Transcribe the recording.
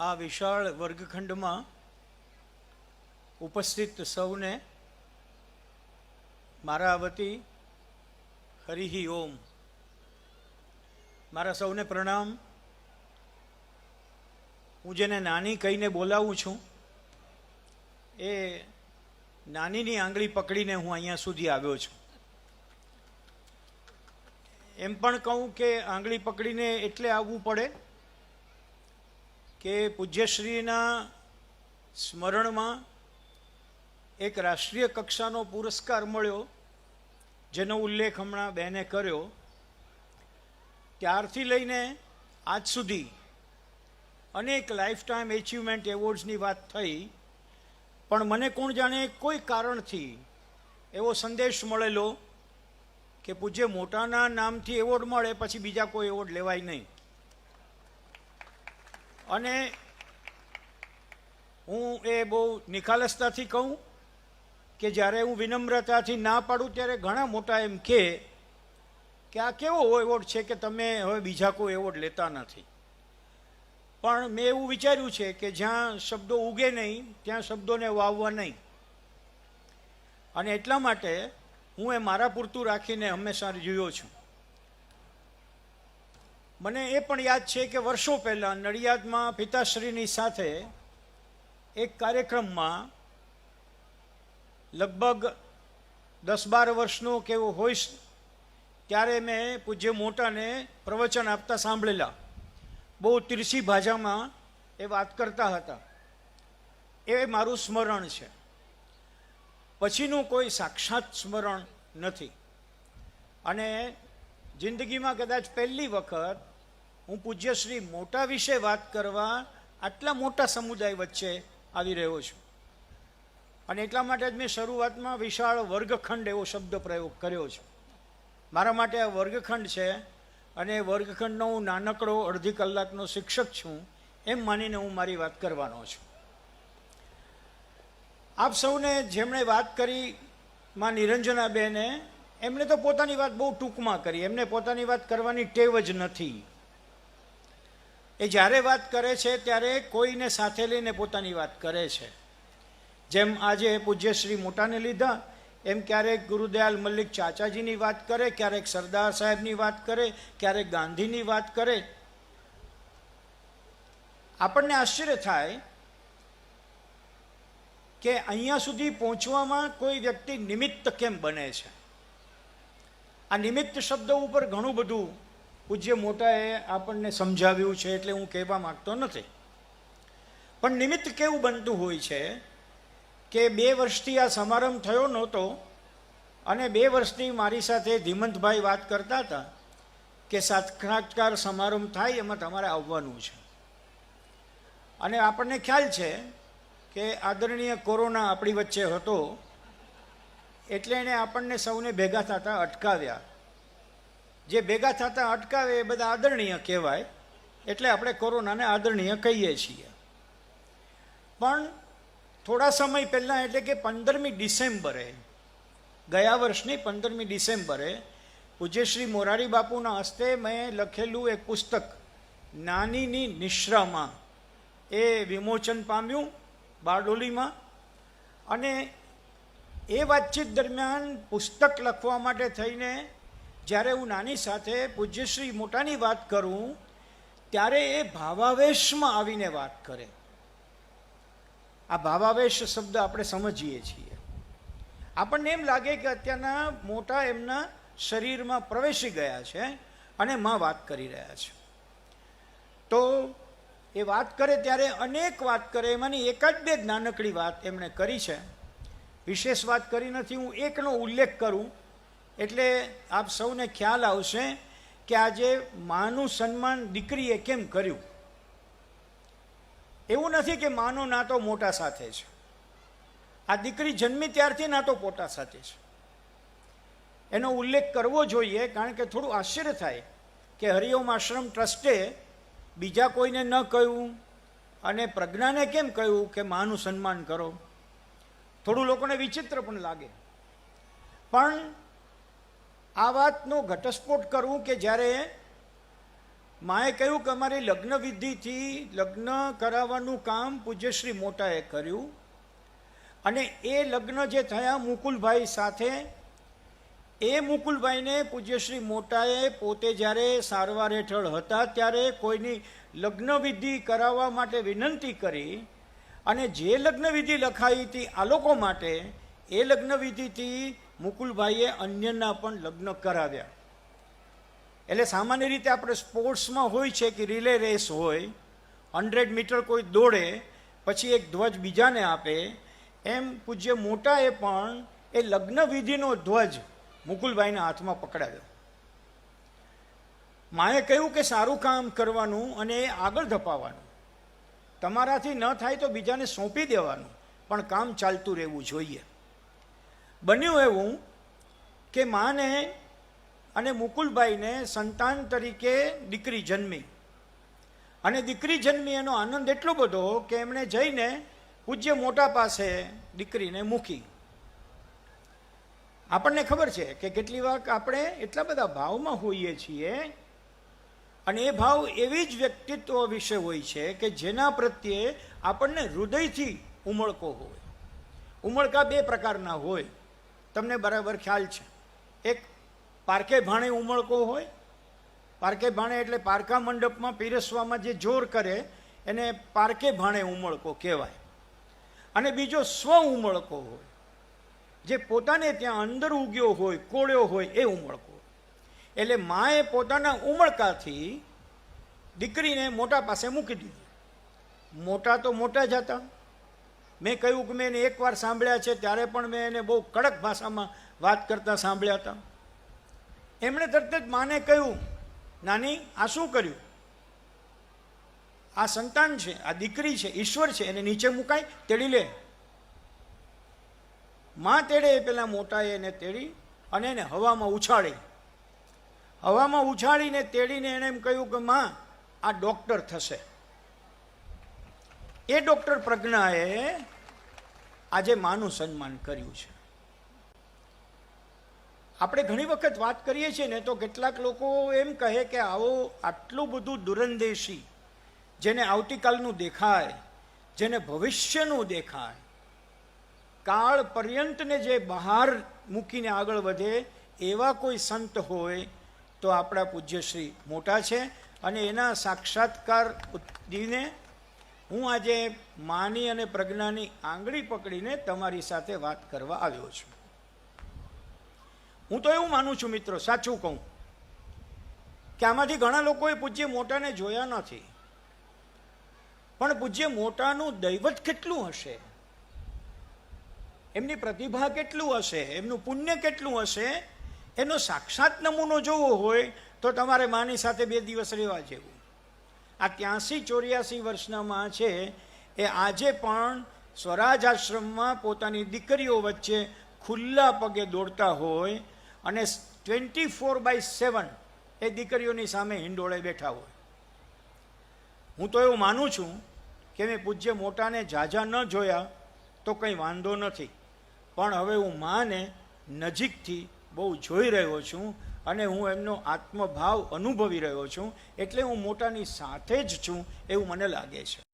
આ વિશાળ વર્ગખંડમાં ઉપસ્થિત સૌને મારા વતી હરિહિ ઓમ. મારા સૌને પ્રણામ. હું જેને નાની કહીને બોલાવું છું, એ નાનીની આંગળી પકડીને હું અહીંયા સુધી આવ્યો છું. એમ પણ કહું કે આંગળી પકડીને એટલે આવવું પડે કે પૂજ્યશ્રીના સ્મરણમાં એક રાષ્ટ્રીય કક્ષાનો પુરસ્કાર મળ્યો, જેનો ઉલ્લેખ હમણાં બેને કર્યો. ત્યારથી લઈને આજ સુધી અનેક લાઈફ ટાઈમ એચિવમેન્ટ એવોર્ડ્સની વાત થઈ, પણ મને કોણ જાણે કોઈ કારણથી એવો સંદેશ મળેલો કે પૂજ્ય મોટાના નામથી એવોર્ડ મળે, પછી બીજા કોઈ એવોર્ડ લેવાય નહીં. અને હું એ બહુ નિખાલસતાથી કહું કે જ્યારે હું વિનમ્રતાથી ના પાડું ત્યારે ઘણા મોટા એમ કે આ કેવો એવોર્ડ છે કે તમે હવે બીજા કોઈ એવોર્ડ લેતા નથી. પણ મેં એવું વિચાર્યું છે કે જ્યાં શબ્દો ઉગે નહીં, ત્યાં શબ્દોને વાવવા નહીં. અને એટલા માટે હું એ મારા પૂરતું રાખીને હંમેશા જોયો છું. મને એ પણ યાદ છે કે વર્ષો પહેલાં નડિયાદમાં પિતાશ્રીની સાથે એક કાર્યક્રમમાં લગભગ દસ બાર વર્ષનો કેવો હોઈશ ત્યારે મેં પૂજ્ય મોટાને પ્રવચન આપતા સાંભળેલા. બહુ તીરસી ભાષામાં એ વાત કરતા હતા. એ મારું સ્મરણ છે. પછીનું કોઈ સાક્ષાત સ્મરણ નથી. અને જિંદગીમાં કદાચ પહેલી વખત હું પૂજ્યશ્રી મોટા વિશે વાત કરવા આટલા મોટા સમુદાય વચ્ચે આવી રહ્યો છું. અને એટલા માટે જ મેં શરૂઆતમાં વિશાળ વર્ગખંડ એવો શબ્દ પ્રયોગ કર્યો છે. મારા માટે આ વર્ગખંડ છે અને વર્ગખંડનો હું નાનકડો અડધી કલાકનો શિક્ષક છું એમ માનીને હું મારી વાત કરવાનો છું. આપ સૌને જેમણે વાત કરી માં નિરંજનાબેને એમણે તો પોતાની વાત બહુ ટૂંકમાં કરી. એમને પોતાની વાત કરવાની ટેવ જ નથી. એ જ્યારે વાત કરે છે ત્યારે કોઈને સાથે લઈને પોતાની વાત કરે છે. જેમ આજે પૂજ્યશ્રી મોટાને લીધા, એમ ક્યારેક ગુરુદયાલ મલ્લિક ચાચાજીની વાત કરે, ક્યારેક સરદાર સાહેબની વાત કરે, ક્યારેક ગાંધીની વાત કરે. આપણને આશ્ચર્ય થાય કે અહીંયા સુધી પહોંચવામાં કોઈ વ્યક્તિ નિમિત્ત કેમ બને છે? આ નિમિત્ત શબ્દ ઉપર ઘણું બધું પૂજ્ય મોટાએ આપણને સમજાવ્યું છે એટલે હું કહેવા માંગતો નથી. પણ નિમિત્ત કેવું બનતું હોય છે કે બે વર્ષથી આ સમારંભ થયો નહોતો અને બે વર્ષથી મારી સાથે ધીમંતભાઈ વાત કરતા હતા કે સાક્ષાત્કાર સમારંભ થાય એમાં તમારે આવવાનું છે. અને આપણને ખ્યાલ છે કે આદરણીય કોરોના આપણી વચ્ચે હતો એટલે એણે આપણને સૌને ભેગા થતા અટકાવ્યા. જે ભેગા થતા અટકાવે એ બધા આદરણીય કહેવાય, એટલે આપણે કોરોનાને આદરણીય કહીએ છીએ. પણ થોડા સમય પહેલાં, એટલે કે પંદરમી ડિસેમ્બરે, ગયા વર્ષની પંદરમી ડિસેમ્બરે, પૂજ્યશ્રી મોરારી બાપુના હસ્તે મેં લખેલું એક પુસ્તક, નાનીની નિશ્રામાં. એ વિમોચન પામ્યું બારડોલીમાં અને એ વાતચીત દરમિયાન પુસ્તક લખવા માટે થઈને જ્યારે હું નાની સાથે પૂજ્યશ્રી મોટાની વાત કરું, ત્યારે એ ભાવાવેશમાં આવીને વાત કરે. આ ભાવાવેશ શબ્દ આપણે સમજીએ છીએ. આપણને એમ લાગે કે અત્યારના મોટા એમના શરીરમાં પ્રવેશી ગયા છે અને માં વાત કરી રહ્યા છે. તો એ વાત કરે ત્યારે અનેક વાત કરે, એમાંની એકાદ બે જ નાનકડી વાત એમણે કરી છે. વિશેષ વાત કરી નથી, હું એકનો ઉલ્લેખ કરું. એટલે આપ સૌને ખ્યાલ આવશે કે આજે માનું સન્માન દીકરીએ કેમ કર્યું? એવું નથી કે માનો નાતો મોટા સાથે છે. આ દીકરી જન્મી ત્યારથી નાતો પોતા સાથે છે. એનો ઉલ્લેખ કરવો જોઈએ, કારણ કે થોડું આશ્ચર્ય થાય કે હરિઓમ આશ્રમ ટ્રસ્ટે બીજા કોઈને ન કહ્યું અને પ્રજ્ઞાને કેમ કહ્યું કે માનું સન્માન કરો? થોડું લોકોને વિચિત્ર પણ લાગે. પણ આ વાતનો ઘટસ્ફોટ કરવું કે જ્યારે માએ કહ્યું કે અમારી લગ્ન વિધિથી લગ્ન કરાવવાનું કામ પૂજ્યશ્રી મોટાએ કર્યું અને એ લગ્ન જે થયા મુકુલભાઈ સાથે, એ મુકુલભાઈને પૂજ્યશ્રી મોટાએ પોતે જ્યારે સારવાર હેઠળ હતા ત્યારે કોઈની લગ્નવિધિ કરાવવા માટે વિનંતી કરી અને જે લગ્નવિધિ લખાઈ હતી આ લોકો માટે, એ લગ્નવિધિથી મુકુલભાઈએ અન્યના પણ લગ્ન કરાવ્યા. એટલે સામાન્ય રીતે આપણે સ્પોર્ટ્સમાં હોય છે કે રિલે રેસ હોય, હંડ્રેડ મીટર કોઈ દોડે, પછી એક ધ્વજ બીજાને આપે, એમ પૂજ્ય મોટાએ પણ એ લગ્નવિધિનો ધ્વજ મુકુલભાઈના હાથમાં પકડાવ્યો. માએ કહ્યું કે સારું કામ કરવાનું અને એ આગળ ધપાવવાનું. તમારાથી ન થાય તો બીજાને સોંપી દેવાનું. પણ કામ ચાલતું રહેવું જોઈએ. બન્યું એવું કે માને અને મુકુલભાઈને સંતાન તરીકે દીકરી જન્મી. અને દીકરી જન્મી એનો આનંદ એટલો બધો કે એમણે જઈને પૂજ્ય મોટા પાસે દીકરીને મૂકી. આપણને ખબર છે કે કેટલી વાર આપણે એટલા બધા ભાવમાં હોઈએ છીએ અને એ ભાવ એવી જ વ્યક્તિત્વ વિશે હોય છે કે જેના પ્રત્યે આપણને હૃદયથી ઉમળકો હોય. ઉમળકા બે પ્રકારના હોય. તમને બરાબર ખ્યાલ છે. એક, પારકે ભાણે ઉમળકો હોય. પારકે ભાણે એટલે પારકા મંડપમાં પીરસવામાં જે જોર કરે, એને પારકે ભાણે ઉમળકો કહેવાય. અને બીજો સ્વ ઉમળકો હોય. જે પોતાને ત્યાં અંદર ઉગ્યો હોય, કોળ્યો હોય, એ ઉમળકો એટલે માએ પોતાના ઉમળકાથી દીકરીને મોટા પાસે મૂકી દીધી. મોટા તો મોટા જ હતા. મેં કહ્યું કે મેં એને એકવાર સાંભળ્યા છે, ત્યારે પણ મેં એને બહુ કડક ભાષામાં વાત કરતા સાંભળ્યા હતા. એમણે તરત જ માને કહ્યું, નાની, આ શું કર્યું? આ સંતાન છે, આ દીકરી છે, ઈશ્વર છે, એને નીચે મુકાય, તેડી લે. માં તેડે એ પેલા મોટાએ એને તેડી અને એને હવામાં ઉછાળી. હવામાં ઉછાળીને, તેડીને એણે એમ કહ્યું કે, માં, આ ડોક્ટર થશે. એ ડોક્ટર પ્રજ્ઞાએ આજે માનું સન્માન કર્યું છે. આપણે ઘણી વખત વાત કરીએ છીએ ને, તો કેટલાક લોકો એમ કહે કે, આવો આટલું બધું દુરંદેશી, જેને આવતીકાલનું દેખાય, જેને ભવિષ્યનું દેખાય, કાળ પર્યંતને જે બહાર મૂકીને આગળ વધે, એવા કોઈ સંત હોય તો આપણા પૂજ્યશ્રી મોટા છે અને એના સાક્ષાત્કાર દીને હું આજે માની અને પ્રજ્ઞાની આંગળી પકડીને તમારી સાથે વાત કરવા આવ્યો છું. હું તો એવું માનું છું મિત્રો, સાચું કહું, કે આમાંથી ઘણા લોકોએ પૂજ્ય મોટાને જોયા નથી. પણ પૂજ્ય મોટાનું દૈવત કેટલું હશે? એમની પ્રતિભા કેટલું હશે? એમનું પુણ્ય કેટલું હશે? એનો સાક્ષાત નમૂનો જોવો હોય તો તમારે માની સાથે બે દિવસ રહેવા જેવું. આ ત્યાંસી ચોર્યાસી વર્ષના માં છે એ આજે પણ સ્વરાજ આશ્રમમાં પોતાની દીકરીઓ વચ્ચે ખુલ્લા પગે દોડતા હોય અને ટ્વેન્ટી ફોર બાય સેવન એ દીકરીઓની સામે હિંડોળે બેઠા હોય. હું તો એવું માનું છું કે મેં પૂજ્ય મોટાને ઝાઝા ન જોયા તો કંઈ વાંધો નથી. પણ હવે હું માને નજીકથી બહુ જોઈ રહ્યો છું અને હું એમનો આત્મભાવ અનુભવી રહ્યો છું, એટલે હું મોટાની સાથે જ છું એવું મને લાગે છે.